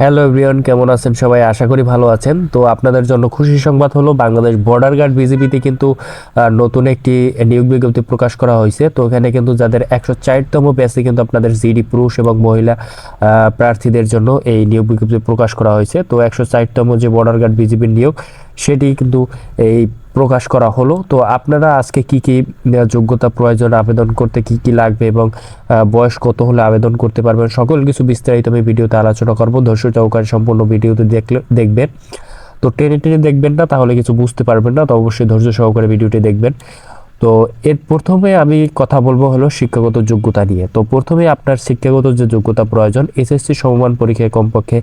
Hello everyone, কেমন আছেন সবাই? আশা করি ভালো আছেন। তো আপনাদের জন্য খুশি সংবাদ হলো, বাংলাদেশ বর্ডার গার্ড বিজিবিতে কিন্তু নতুন একটি নিয়োগ বিজ্ঞপ্তি প্রকাশ করা হয়েছে। তো এখানে কিন্তু যাদের একশো চারতম ব্যাচে কিন্তু আপনাদের জিডি পুরুষ এবং মহিলা প্রার্থীদের জন্য এই নিয়োগ বিজ্ঞপ্তি প্রকাশ করা হয়েছে। তো একশো চারতম যে বর্ডার গার্ড বিজিবির নিয়োগ, সেটি কিন্তু এই প্রকাশ করা হলো। তো আপনারা আজকে কি কি যোগ্যতা প্রয়োজন, আবেদন করতে কি কি লাগবে এবং বয়স কত হলে আবেদন করতে পারবেন, সকল কিছু বিস্তারিত আমি ভিডিওতে আলোচনা করব। ধৈর্য চৌকার সম্পূর্ণ ভিডিওতে দেখলে, দেখবেন। তো টেনে টেনে দেখবেন না, তাহলে কিছু বুঝতে পারবেন না, তো অবশ্যই ধৈর্য সহকারে ভিডিওটি দেখবেন। তো এর প্রথমে আমি কথা বলব হলো শিক্ষাগত যোগ্যতা নিয়ে। তো প্রথমে আপনার শিক্ষাগত যে যোগ্যতা প্রয়োজন এসএসসি সমমান পরীক্ষায় কমপক্ষে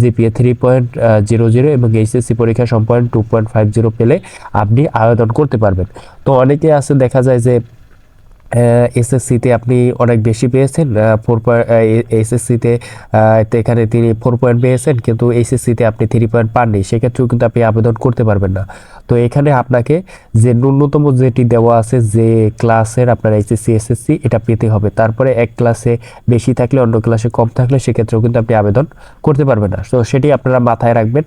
GPA three point zero zero এবং এইচএসসি পরীক্ষায় সম point two point five zero পেলে আপনি আবেদন করতে পারবেন। তো অনেকে আছে দেখা যায় যে এসএসসিতে আপনি অনেক বেশি পেয়েছেন ফোর পয়েন্ট এসএসসিতে এখানে তিনি ফোর পয়েন্ট পেয়েছেন, কিন্তু এইচএসসিতে আপনি থ্রি পয়েন্ট পাননি, সেক্ষেত্রেও কিন্তু আপনি আবেদন করতে পারবেন না। তো এখানে আপনাকে যে ন্যূনতম যেটি দেওয়া আছে, যে ক্লাসের আপনার এইচএসসি এসএসসি, এটা পেতে হবে। তারপরে এক ক্লাসে বেশি থাকলে, অন্য ক্লাসে কম থাকলে, সেক্ষেত্রেও কিন্তু আপনি আবেদন করতে পারবেন না। তো সেটি আপনারা মাথায় রাখবেন।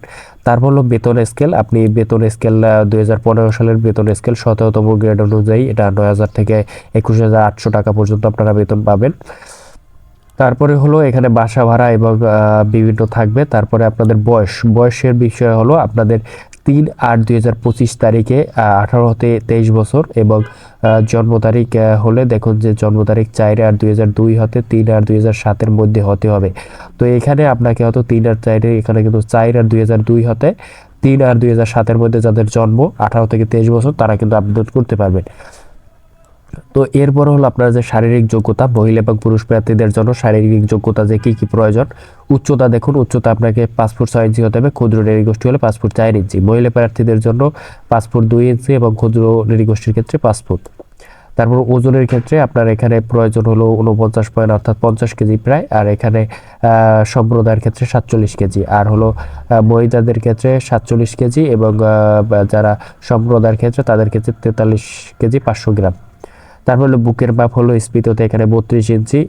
তারপর হলো বেতন স্কেল আপনি বেতন স্কেল দুই হাজার পনেরো সালের বেতন স্কেল সতেরোতম গ্রেড অনুযায়ী এটা নয় হাজার থেকে একুশ হাজার আটশো টাকা পর্যন্ত আপনারা বেতন পাবেন। তারপরে হলো এখানে বাসা ভাড়া এবং বিভিন্ন থাকবে। তারপরে আপনাদের বয়স। বয়সের বিষয় হলো আপনাদের তিন আট দুই হাজার পঁচিশ তারিখে আঠারো হতে তেইশ বছর এবং জন্ম তারিখ হলে দেখুন যে জন্ম তারিখ চার আট দুই হাজার দুই হতে তিন আট দুই হাজার সাতের মধ্যে হতে হবে। তো এখানে আপনাকে হয়তো তিন আর চারে এখানে কিন্তু চার আর দুই হাজার দুই হতে তিন আর দুই হাজার সাতের মধ্যে যাদের জন্ম, আঠারো থেকে তেইশ বছর, তারা কিন্তু আবেদন করতে পারবেন। তো এরপর হলো আপনার যে শারীরিক যোগ্যতা, মহিলা এবং পুরুষ প্রার্থীদের জন্য শারীরিক যোগ্যতা যে কি কি প্রয়োজন? উচ্চতা দেখুন, উচ্চতা আপনাকে পাসপোর্ট ছয় ইঞ্চি হতে হবে, ক্ষুদ্র নৃগোষ্ঠী হলে পাসপোর্ট চার ইঞ্চি। মহিলা প্রার্থীদের জন্য পাসপোর্ট দুই ইঞ্চি এবং ক্ষুদ্র নৃগোষ্ঠীর ক্ষেত্রে পাসপোর্ট। তারপর ওজনের ক্ষেত্রে আপনার এখানে প্রয়োজন হলো উনপঞ্চাশ পয়েন্ট অর্থাৎ পঞ্চাশ কেজি প্রায়, আর এখানে সম্প্রদায়ের ক্ষেত্রে সাতচল্লিশ কেজি। আর হলো মহিলাদের ক্ষেত্রে সাতচল্লিশ কেজি এবং যারা সম্প্রদায়ের ক্ষেত্রে তাদের ক্ষেত্রে তেতাল্লিশ কেজি পাঁচশো গ্রাম। তারপর হলো বুকের পাপ হলো স্পিততে এখানে বত্রিশ ইঞ্চি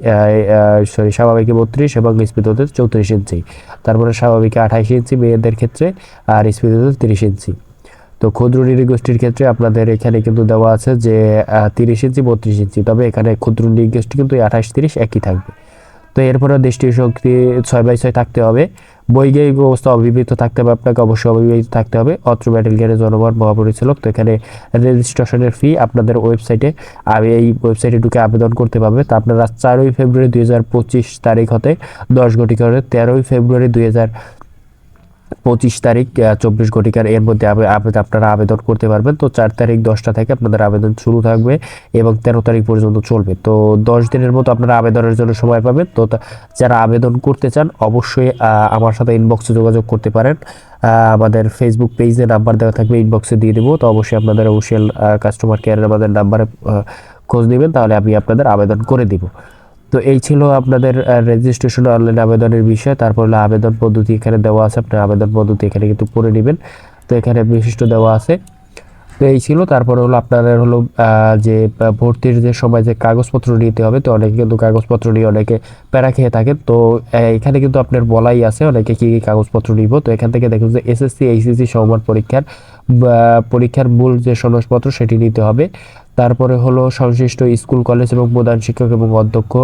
সরি স্বাভাবিকে বত্রিশ এবং স্পিততে চৌত্রিশ ইঞ্চি। তারপরে স্বাভাবিকে আঠাইশ ইঞ্চি মেয়েদের ক্ষেত্রে আর স্পিততে তিরিশ ইঞ্চি। তো ক্ষুদ্র নৃগোষ্ঠীর ক্ষেত্রে আপনাদের এখানে কিন্তু দেওয়া আছে যে তিরিশ ইঞ্চি, বত্রিশ ইঞ্চি, তবে এখানে ক্ষুদ্র নৃগোষ্ঠী কিন্তু আঠাশ তিরিশ একই থাকবে। তো এরপরে দৃষ্টির শক্তি ছয় বাই ছয় থাকতে হবে। বৈজ্ঞানিক অবস্থা অবিবাহিত থাকতে হবে আপনাকে, অবশ্যই অবিবাহিত থাকতে হবে। অত্র ব্যাটেল গেটে জনবর মহাপরিচালক, তো এখানে রেজিস্ট্রেশনের ফি আপনাদের ওয়েবসাইটে এই ওয়েবসাইটে ঢুকে আবেদন করতে পারবে। তো আপনারা চারই ফেব্রুয়ারি দুই তারিখ হতে দশ ঘটি করে তেরোই ফেব্রুয়ারি দুই হাজার পঁচিশ তারিখ চব্বিশ ঘটিকার এর মধ্যে আপনারা আবেদন করতে পারবেন। তো চার তারিখ, দশটা থেকে আপনাদের আবেদন শুরু থাকবে এবং তেরো তারিখ পর্যন্ত চলবে। তো দশ দিনের মতো আপনারা আবেদনের জন্য সময় পাবেন। তো যারা আবেদন করতে চান, অবশ্যই আমার সাথে ইনবক্সে যোগাযোগ করতে পারেন। আমাদের ফেসবুক পেজে নাম্বার দেওয়া থাকবে ইনবক্সে দিয়ে দেবো। তো অবশ্যই আপনাদের অফিসিয়াল কাস্টমার কেয়ারের আমাদের নাম্বারে খোঁজ নেবেন। তাহলে আমি আপনাদের আবেদন করে দিব। তো এই ছিল আপনাদের রেজিস্ট্রেশন অনলাইন আবেদনের বিষয়। তারপর হলো আবেদন পদ্ধতি এখানে দেওয়া আছে। আপনার আবেদন পদ্ধতি এখানে কিন্তু পড়ে নেবেন। তো এখানে বিশিষ্ট দেওয়া আছে। তো এই ছিল। তারপরে হলো আপনাদের হলো যে ভর্তির যে সময় যে কাগজপত্র নিতে হবে, তো অনেকে কিন্তু কাগজপত্র নিয়ে অনেকে প্যারা খেয়ে থাকেন। তো এখানে কিন্তু আপনার বলাই আছে অনেকে কি কি কাগজপত্র নিব। তো এখান থেকে দেখুন যে এসএসসি এইচএসসি সমমান পরীক্ষার পরীক্ষার মূল যে সনদপত্র সেটি নিতে হবে। তারপরে হলো সংশ্লিষ্ট স্কুল, কলেজ এবং প্রধান শিক্ষক এবং অধ্যক্ষ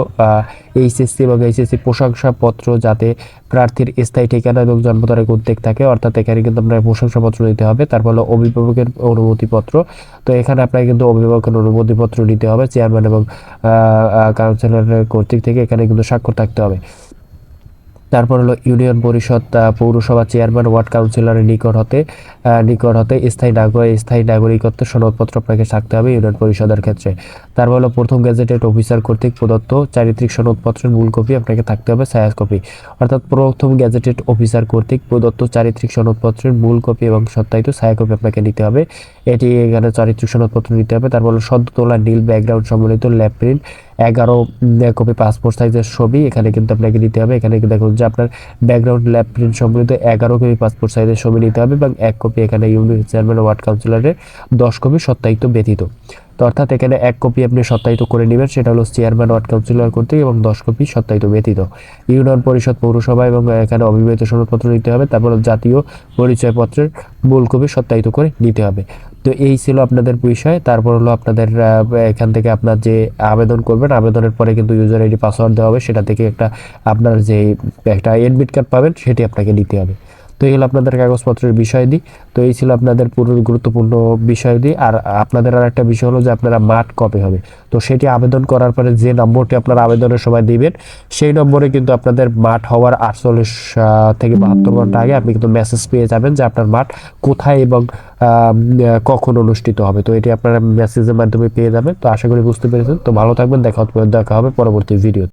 এইচএসসি এবং এইচএসসি প্রশংসাপত্র যাতে প্রার্থীর স্থায়ী ঠিকানা এবং জন্ম তারিখ উদ্বেগ থাকে, অর্থাৎ এখানে কিন্তু আপনার প্রশংসাপত্র নিতে হবে। তারপর হলো অভিভাবকের অনুমতিপত্র। তো এখানে আপনাকে কিন্তু অভিভাবকের অনুমতিপত্র নিতে হবে, চেয়ারম্যান এবং কাউন্সিলরের কর্তৃক থেকে এখানে কিন্তু স্বাক্ষর থাকতে হবে। তারপর হলো ইউনিয়ন পরিষদ পৌরসভা চেয়ারম্যান, ওয়ার্ড কাউন্সিলরের নিকট হতে নিকট হতে স্থায়ী নাগরিক স্থায়ী নাগরিকত্ব সনদপত্র আপনাকে থাকতে হবে ইউনিয়ন পরিষদের ক্ষেত্রে। তারপর হলো প্রথম গ্যাজেটেড অফিসার কর্তৃক প্রদত্ত চারিত্রিক সনদপত্রের মূল কপি আপনাকে থাকতে হবে সায়াস কপি। অর্থাৎ প্রথম গ্যাজেটেড অফিসার কর্তৃক প্রদত্ত চারিত্রিক সনদপত্রের মূল কপি এবং সত্যায়িত ছায়া কপি আপনাকে নিতে হবে। এটি এখানে চারিত্রিক সনদপত্র নিতে হবে। তারপর হলো সদ্য তোলা নীল ব্যাকগ্রাউন্ড সম্বলিত ল্যাব প্রিন্ট এগারো কপি পাসপোর্ট সাইজের ছবি, এখানে কিন্তু আপনাকে নিতে হবে। এখানে দেখুন যে আপনার ব্যাকগ্রাউন্ড ল্যাব প্রিন্ট সম্বলিত এগারো কপি পাসপোর্ট সাইজের ছবি নিতে হবে এবং এক কপি এখানে ইউনিট চেয়ারম্যান ওয়ার্ড কাউন্সিলরের দশ কপি সত্যায়িত ব্যতীত। তো অর্থাৎ এখানে এক কপি আপনি সত্যায়িত করে নেবেন, সেটা হলো চেয়ারম্যান ওয়ার্ড কাউন্সিলর কর্তৃক এবং দশ কপি সত্যায়িত ব্যতীত। ইউনিয়ন পরিষদ পৌরসভা এবং এখানে অবিবাহিত সনদপত্র নিতে হবে, তারপর জাতীয় পরিচয়পত্রের মূল কপি সত্যায়িত করে নিতে হবে। তো এই ছিল আপনাদের বিষয়। তারপর হলো আপনাদের এখান থেকে আপনার যে আবেদন করবেন, আবেদনের পরে কিন্তু ইউজার আইডি পাসওয়ার্ড দেওয়া হবে। সেটা থেকে একটা আপনার যে একটা এডমিট কার্ড পাবেন, সেটি আপনাকে নিতে হবে। তো এই হলো আপনাদের কাগজপত্রের বিষয়দি তো এই ছিল আপনাদের পুরো গুরুত্বপূর্ণ বিষয়দি আর আপনাদের আর একটা বিষয় হলো যে আপনারা মাঠ কবে হবে? তো সেটি আবেদন করার পরে যে নম্বরটি আপনারা আবেদনের সময় দিবেন, সেই নম্বরে কিন্তু আপনাদের মাঠ হওয়ার আটচল্লিশ থেকে বাহাত্তর ঘণ্টা আগে আপনি কিন্তু মেসেজ পেয়ে যাবেন যে আপনার মাঠ কোথায় এবং কখন অনুষ্ঠিত হবে। তো এটি আপনারা মেসেজের মাধ্যমে পেয়ে যাবেন। তো আশা করি বুঝতে পেরেছেন। তো ভালো থাকবেন। দেখা দেখা হবে পরবর্তী ভিডিও